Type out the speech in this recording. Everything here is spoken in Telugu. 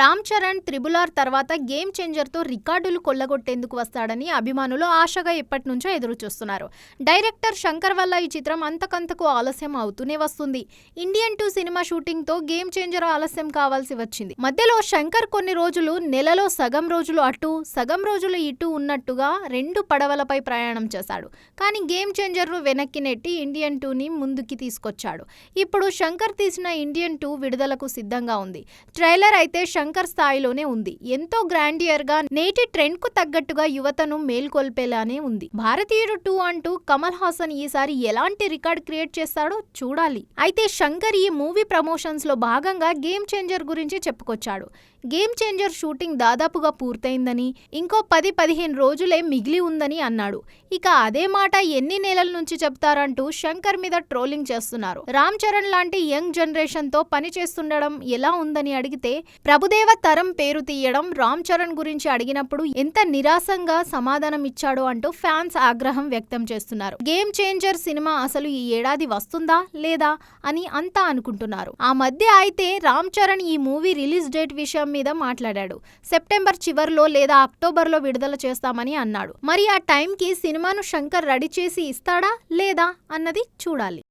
Ram Charan triple R R తర్వాత గేమ్ చేంజర్తో రికార్డులు కొల్లగొట్టేందుకు వస్తాడని అభిమానులు ఆశగా ఎప్పటి నుంచో ఎదురు చూస్తున్నారు డైరెక్టర్ శంకర్ వల్ల ఈ చిత్రం అంతకంతకు ఆలస్యం అవుతూనే వస్తుంది. ఇండియన్ టూ సినిమా షూటింగ్తో గేమ్ చేంజర్ ఆలస్యం కావాల్సి వచ్చింది. మధ్యలో శంకర్ కొన్ని రోజులు నెలలో సగం రోజులు అటు సగం రోజులు ఇటు ఉన్నట్టుగా రెండు పడవలపై ప్రయాణం చేశాడు. కానీ గేమ్ చేంజర్ను వెనక్కి నెట్టి ఇండియన్ టూని ముందుకి తీసుకొచ్చాడు. ఇప్పుడు శంకర్ తీసిన ఇండియన్ టూ విడుదలకు సిద్ధంగా ఉంది. ట్రైలర్ అయితే శంకర్ స్థాయిలోనే ఉంది. ఎంతో గ్రాండియర్గా నేటి ట్రెండ్కు తగ్గట్టుగా యువతను మేల్కొల్పేలానే ఉంది. భారతీయుడు టూ అంటూ కమల్ హాసన్ ఈసారి ఎలాంటి రికార్డ్ క్రియేట్ చేస్తాడో చూడాలి. అయితే శంకర్ ఈ మూవీ ప్రమోషన్స్లో భాగంగా గేమ్ చేంజర్ గురించి చెప్పుకొచ్చాడు. గేమ్ చేంజర్ షూటింగ్ దాదాపుగా పూర్తయిందని ఇంకో పది పదిహేను రోజులే మిగిలి ఉందని అన్నాడు. ఇక అదే మాట ఎన్ని నెలల నుంచి చెప్తారంటూ శంకర్ మీద ట్రోలింగ్ చేస్తున్నారు. రామ్ చరణ్ లాంటి యంగ్ జనరేషన్తో పని చేస్తుండడం ఎలా ఉందని అడిగితే ప్రభుదేవ తరం పేరు తీయడం రామ్ చరణ్ గురించి అడిగినప్పుడు ఎంత నిరాశంగా సమాధానం ఇచ్చాడో అంటూ ఫ్యాన్స్ ఆగ్రహం వ్యక్తం చేస్తున్నారు. గేమ్ చేంజర్ సినిమా అసలు ఈ ఏడాది వస్తుందా లేదా అని అంతా అనుకుంటున్నారు. ఆ మధ్య అయితే రామ్ చరణ్ ఈ మూవీ రిలీజ్ డేట్ విషయం మీద మాట్లాడాడు. సెప్టెంబర్ చివర్లో లేదా అక్టోబర్లో విడుదల చేస్తామని అన్నాడు. మరి ఆ టైంకి సినిమాను శంకర్ రెడీ చేసి ఇస్తాడా లేదా అన్నది చూడాలి.